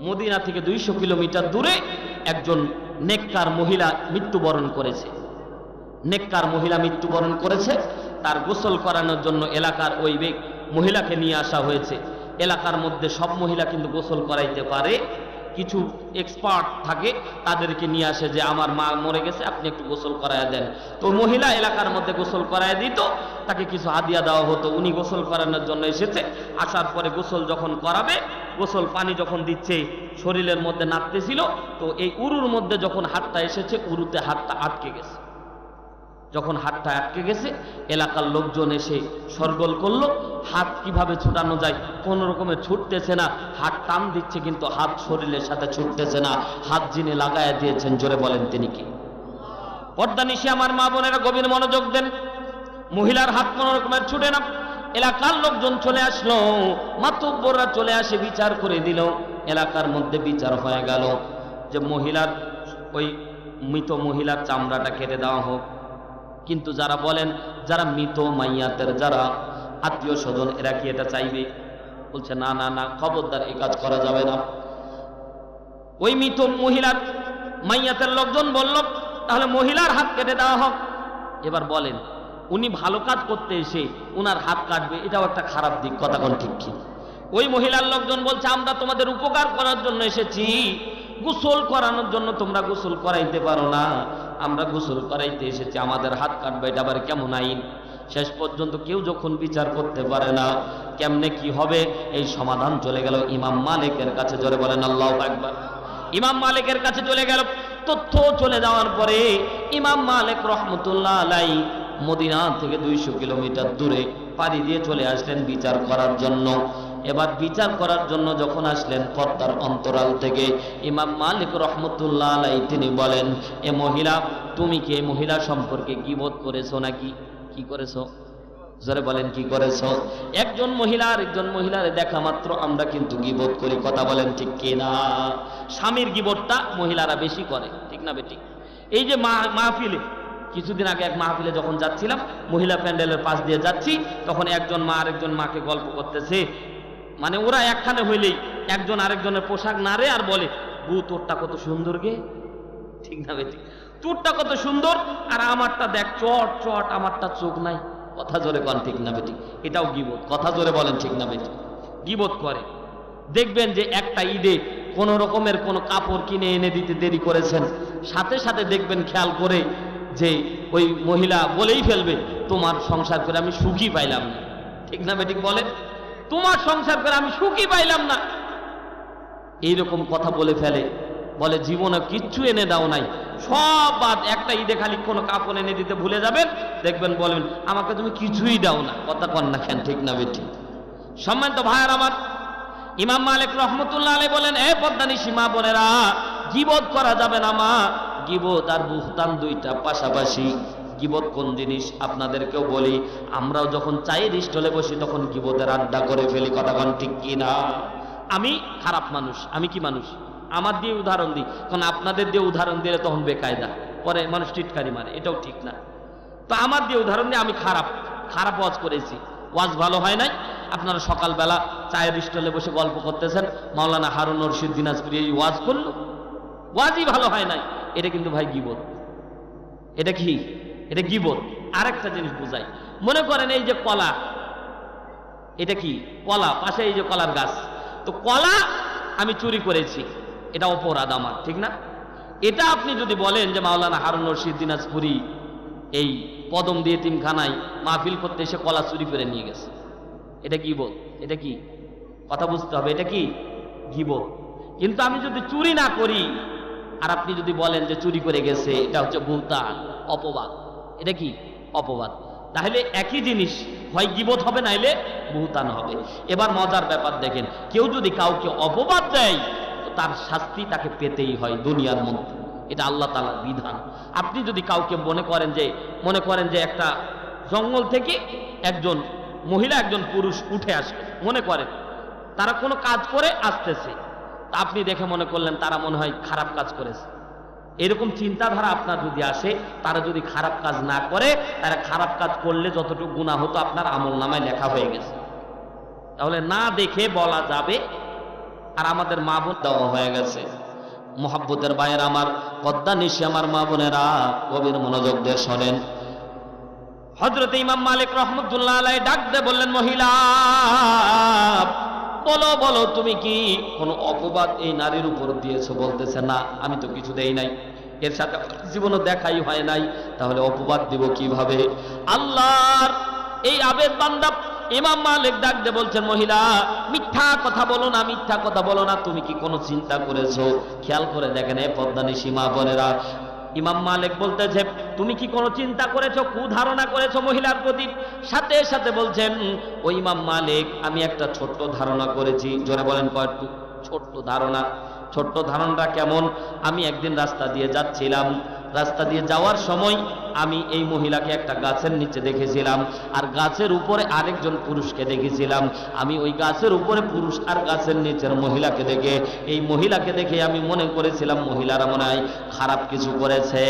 Medina থেকে দুইশো kilometre দূরে একজন নেককার মহিলা মৃত্যুবরণ করেছে। নেককার মহিলা মৃত্যুবরণ করেছে। তার গোসল করানোর জন্য এলাকার ওই মহিলাকে নিয়ে আসা হয়েছে। এলাকার মধ্যে সব মহিলা কিন্তু গোসল করাইতে পারে। কিছু এক্সপার্ট থাকে, তাদেরকে নিয়ে আসে যে, আমার মা মরে গেছে, আপনি একটু গোসল করায় দেন। তো মহিলা এলাকার মধ্যে গোসল করায় দিত। তাকে কিছু হাদিয়া দেওয়া হতো। উনি গোসল করানোর জন্য এসেছে। আসার পরে গোসল যখন করাবে গোসল পানি যখন দিচ্ছে, শরীরের মধ্যে নাড়তেছিল তো এই উরুর মধ্যে যখন হাতটা এসেছে, উরুতে হাতটা আটকে গেছে। যখন হাতটা আটকে গেছে, এলাকার লোকজন এসে সরগোল করল, হাত কীভাবে ছুটানো যায়, কোন রকমে ছুটতেছে না, হাত টান দিচ্ছে কিন্তু হাত শরীরের সাথে ছুটতেছে না, হাত যিনি লাগায় দিয়েছেন, জোরে বলেন তিনি কি? পর্দা নিশে আমার মা বোনেরা গভীর মনোযোগ দেন, মহিলার হাত কোনো রকমের ছুটে না। এলাকার লোকজন চলে আসলো। মাতব্বররা চলে আসে, বিচার করে দিল। এলাকার মধ্যে বিচার হয়ে গেল যে মহিলার, ওই মৃত মহিলার চামড়াটা কেটে দেওয়া হোক। কিন্তু যারা বলেন, যারা মৃত মাইয়াতের, যারা আত্মীয় স্বজন, এরা কি এটা চাইবে? বলছে, না না না, খবরদার এই কাজ করা যাবে না। ওই মৃত মহিলার মাইয়াতের লোকজন বলল, তাহলে মহিলার হাত কেটে দেওয়া হোক। এবার বলেন উনি ভালো কাজ করতে এসে উনার হাত কাটবে, এটাও একটা খারাপ দিক, কথা কোন ঠিক কি? ওই মহিলার লোকজন বলছে, আমরা তোমাদের উপকার করার জন্য এসেছি। গোসল করানোর জন্য তোমরা গোসল করাইতে পারো না। আমরা গোসল করাইতে এসেছি, আমাদের হাত কাটবে, এটা আবার কেমন আইন? শেষ পর্যন্ত কেউ যখন বিচার করতে পারে না, কেমনে কি হবে? এই সমাধান চলে গেল ইমাম মালিকের কাছে, জোরে বলেন, আল্লাহ একবার ইমাম মালিকের কাছে চলে গেল তথ্য চলে যাওয়ার পরে ইমাম মালিক রহমতুল্লাহ আলাই মদিনা থেকে দুইশো কিলোমিটার দূরে পাড়ি দিয়ে চলে আসলেন বিচার করার জন্য। এবার বিচার করার জন্য যখন আসলেন পর্দার অন্তরাল থেকে, ইমাম মালিক রহমতুল্লাহ আলাই তিনি বলেন, এ মহিলা, তুমি কি মহিলা সম্পর্কে করেছ নাকি কি করেছ? জোরে বলেন, কি করেছ? একজন মহিলা আর একজন মহিলার দেখা মাত্র আমরা কিন্তু গিবোধ করি? কথা বলেন ঠিক কিনা স্বামীর গিবোধটা মহিলারা বেশি করে? ঠিক না বেটি? এই যে মাহফিলে কিছুদিন আগে এক মাহফিলে যখন যাচ্ছিলাম, মহিলা প্যান্ডেলের পাশ দিয়ে যাচ্ছি, তখন একজন মা আরেকজন মাকে গল্প করতেছে। মানে ওরা একখানে হইলেই একজন আরেকজনের পোশাক নাড়ে আর বলে বু তোরটা কত সুন্দর গে। ঠিক না বেটি? তোরটা কত সুন্দর আর আমারটা দেখ, চট চট, আমারটা চোখ নাই। কথা জোরে কন ঠিক না বেটি? এটাও গিবোধ কথা জোরে বলেন, ঠিক না বেটি? গিবোধ করে। দেখবেন যে একটা ঈদে কোনো রকমের কোনো কাপড় কিনে এনে দিতে দেরি করেছেন। সাথে সাথে দেখবেন খেয়াল করে যে ওই মহিলা বলেই ফেলবে, তোমার সংসার করে আমি সুখী পাইলাম না। ঠিক না বেটি বলে তোমার সংসার করে আমি সুখী পাইলাম না। এইরকম কথা বলে ফেলে। বলে, জীবনে কিচ্ছু এনে দাও নাই। সব বাদ একটা ঈদে খালি কোনো কাপড় এনে দিতে ভুলে যাবেন। দেখবেন বলবেন আমাকে তুমি কিছুই দাও না। কথা কন না কেন, ঠিক না বেটি সম্মানিত ভাইয়ার আমার, ইমাম মালিক রহমতুল্লাহ আলী বলেন, এ পদ্মানি সীমা বোনেরা, গিবত করা যাবে না মা। গিবত আর বুহতান দুইটা, পাশাপাশি গিবত কোন জিনিস আপনাদেরকেও বলি, আমরাও যখন চায়ের স্টলে বসি তখন গিবতের আড্ডা করে ফেলি কথা কন ঠিক কি না? আমি খারাপ মানুষ, আমি কি মানুষ? আমার দিয়ে উদাহরণ দিই, কারণ আপনাদের দিয়ে উদাহরণ দিলে তখন বেকায়দা, পরে মানুষ টিটকারি মারে, এটাও ঠিক না। তো আমার দিয়ে উদাহরণ দিয়ে আমি খারাপ খারাপ ওয়াজ করেছি। ওয়াজ ভালো হয় নাই? আপনারা সকালবেলা চায়ের স্টলে বসে গল্প করতেছেন, মাওলানা হারুন রশিদ দিনাজপুরি এই ওয়াজ করল। ওয়াজই ভালো হয় নাই। এটা কিন্তু ভাই গিবত। এটা কি? এটা গিবত। আরেকটা জিনিস বুঝাই। মনে করেন এই যে কলা। এটা কি? কলা। পাশে এই যে কলার গাছ। তো কলা আমি চুরি করেছি। এটা অপরাধ আমার, ঠিক না? এটা আপনি যদি বলেন যে মাওলানা হারুন রশিদ দিনাজপুরি এই পদম দিয়ে তিনখানায় মাহফিল করতে এসে কলা চুরি করে নিয়ে গেছে। এটা কি বল এটা কি? কথা বুঝতে হবে। এটা কি? গিব কিন্তু আমি যদি চুরি না করি আর আপনি যদি বলেন যে চুরি করে গেছে, এটা হচ্ছে ভুলতান অপবাদ। এটা কি? অপবাদ। তাহলে একই জিনিস, হয় গিবত হবে, নাইলে ভুলতান হবে। এবার মজার ব্যাপার দেখেন, কেউ যদি কাউকে অপবাদ দেয় তার শাস্তি তাকে পেতেই হয় দুনিয়ার মধ্যে। এটা আল্লাহ তালার বিধান। আপনি যদি কাউকে মনে করেন যে, মনে করেন যে একটা জঙ্গল থেকে একজন মহিলা, একজন পুরুষ উঠে আসে, মনে করেন, তারা কোনো কাজ করে আসতেছে আপনি দেখে মনে করলেন তারা মনে হয় খারাপ কাজ করেছে। এরকম চিন্তাধারা আপনার যদি আসে, তারা যদি খারাপ কাজ না করে, তারা খারাপ কাজ করলে যতটুকু গুণা হতো আপনার আমল নামায় লেখা হয়ে গেছে। তাহলে না দেখে বলা যাবে, আর আমাদের মা বোন দেওয়া হয়ে গেছে। মোহাব্বতের বাইরে আমার, পদ্মা নিশি আমার মা বোনেরা, গভীর মনোযোগ দিয়ে শোনেন। হজরত ইমাম মালিক রহমতুল্লাহ আলাই ডাক দে বললেন, মহিলা বলো বলো, তুমি কি কোনো অপবাদ এই নারীর উপর দিয়েছ? বলতেছে, না, আমি তো কিছু দেই নাই। এর সাথে জীবনও দেখাই হয় নাই। তাহলে অপবাদ দিব কীভাবে? আল্লাহর এই আবেদ বান্দা ইমাম মালিক ডাক দে বলছেন, মহিলা, মিথ্যা কথা বলো না, মিথ্যা কথা বলো না। তুমি কি কোনো চিন্তা করেছ? খেয়াল করে দেখেন এই পদ্মানি সীমা বোনেরা ইমাম মালিক বলতেছে, তুমি কি কোনো চিন্তা করেছ কু ধারণা করেছ মহিলার প্রতি? সাথে সাথে বলছেন ও ইমাম মালিক, আমি একটা ছোট্ট ধারণা করেছি। জোরে বলেন কয়েকটু। ছোট্ট ধারণা। ছোট্ট ধারণাটা কেমন? আমি একদিন রাস্তা দিয়ে যাচ্ছিলাম। রাস্তা দিয়ে যাওয়ার সময় আমি এই মহিলাকে একটা গাছের নিচে দেখেছিলাম, আর গাছের উপরে আরেকজন পুরুষকে দেখেছিলাম। আমি ওই গাছের উপরে পুরুষ আর গাছের নিচের মহিলাকে দেখে, এই মহিলাকে দেখে আমি মনে করেছিলাম, মহিলারা মনে হয় খারাপ কিছু করেছে।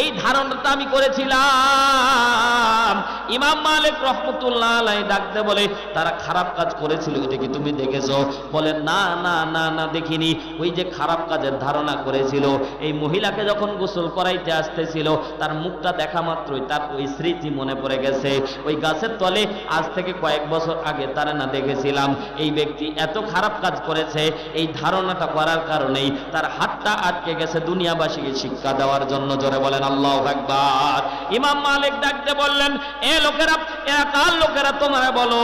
এই ধারণাটা আমি করেছিলাম। ইমাম মালিক রহমতুল্লাহ আলাই ডাকতে বলে, তারা খারাপ কাজ করেছিল, এটা কি তুমি দেখেছ? বলে, না না না না, দেখিনি। ওই যে খারাপ কাজের ধারণা করেছিল, এই মহিলাকে যখন গোসল করাইতে আসতেছিল, তার মুখটা দেখা মাত্রই তার ওই স্মৃতি মনে পড়ে গেছে। ওই গাছের তলে আজ থেকে কয়েক বছর আগে তারা না দেখেছিলাম। এই ব্যক্তি এত খারাপ কাজ করেছে, এই ধারণাটা করার কারণেই তার হাতটা আটকে গেছে দুনিয়াবাসীকে শিক্ষা দেওয়ার জন্য। জোরে বলেন, আল্লাহ একবার ইমাম মালিক ডাকতে বললেন, এ লোকেরা এরা কার লোকেরা তোমরা বলো?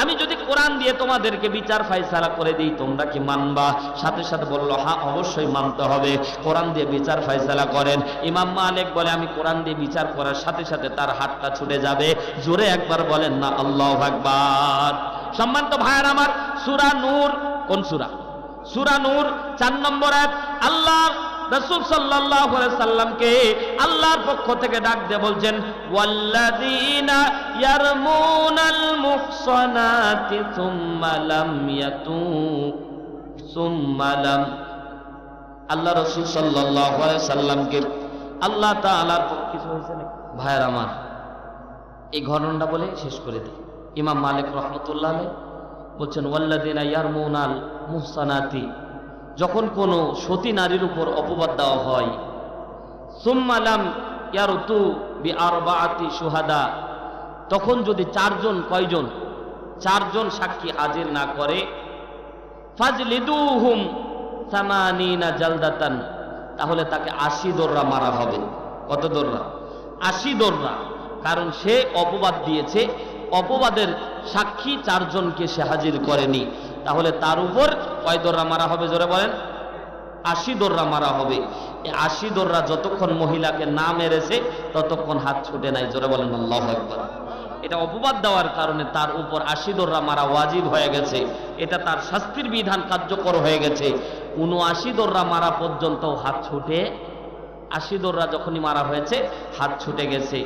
আমি যদি কোরআন দিয়ে তোমাদেরকে বিচার ফাইসালা করে দিই, তোমরা কি মানবা? সাথে সাথে বলল হ্যাঁ অবশ্যই মানতে হবে। কোরআন দিয়ে বিচার ফাইসালা করেন। ইমাম মালিক বলে, আমি কোরআন দিয়ে বিচার করার সাথে সাথে তার হাতটা ছুটে যাবে। জোরে একবার বলেন না, আল্লাহ একবার সম্মানিত ভাইয়ার আমার, সুরা নূর কোন সুরা? সুরা নূর চার নম্বর এক আল্লাহ রসুল আলাইহি সাল্লামকে আল্লাহর পক্ষ থেকে ডাক দিয়ে বলছেন আল্লাহ রসুল আলাইহি সাল্লামকে আল্লাহ তাআলার পক্ষ- কিছু হয়েছে নাকি? ভাইয়ের আমার। এই ঘটনাটা বলে শেষ করে দিই। ইমাম মালিক রহমতুল্লাহ বলছেন ওয়াল্লাদিনা ইয়ারমুনাল মুহসানাতি যখন কোনো সতী নারীর উপর অপবাদ দেওয়া হয় সুম্মালাম ইয়ারতু বি আরবাআতি সুহাদা তখন যদি চারজন, কয়জন? চারজন সাক্ষী হাজির না করে, ফাজলিদুহুম সামানিনা জালদাতান তাহলে তাকে আশি দোররা মারা হবে। কত দোররা? আশি দোররা। কারণ সে অপবাদ দিয়েছে। অপবাদের সাক্ষী চারজনকে সে হাজির করেনি। তাহলে তার উপর কয় দোররা মারা হবে জোরে বলেন? আশি দোররা মারা হবে। আশি দোররা যতক্ষণ মহিলাকে না মেরেছে, ততক্ষণ হাত ছুটে নাই। জোরে বলেন আল্লাহ একবার এটা অপবাদ দেওয়ার কারণে তার উপর আশি দোররা মারা ওয়াজিব হয়ে গেছে। এটা তার শাস্তির বিধান কার্যকর হয়ে গেছে। উনআশি দোররা মারা পর্যন্ত হাত ছুটে আশি দোররা যখনই মারা হয়েছে হাত ছুটে গেছে।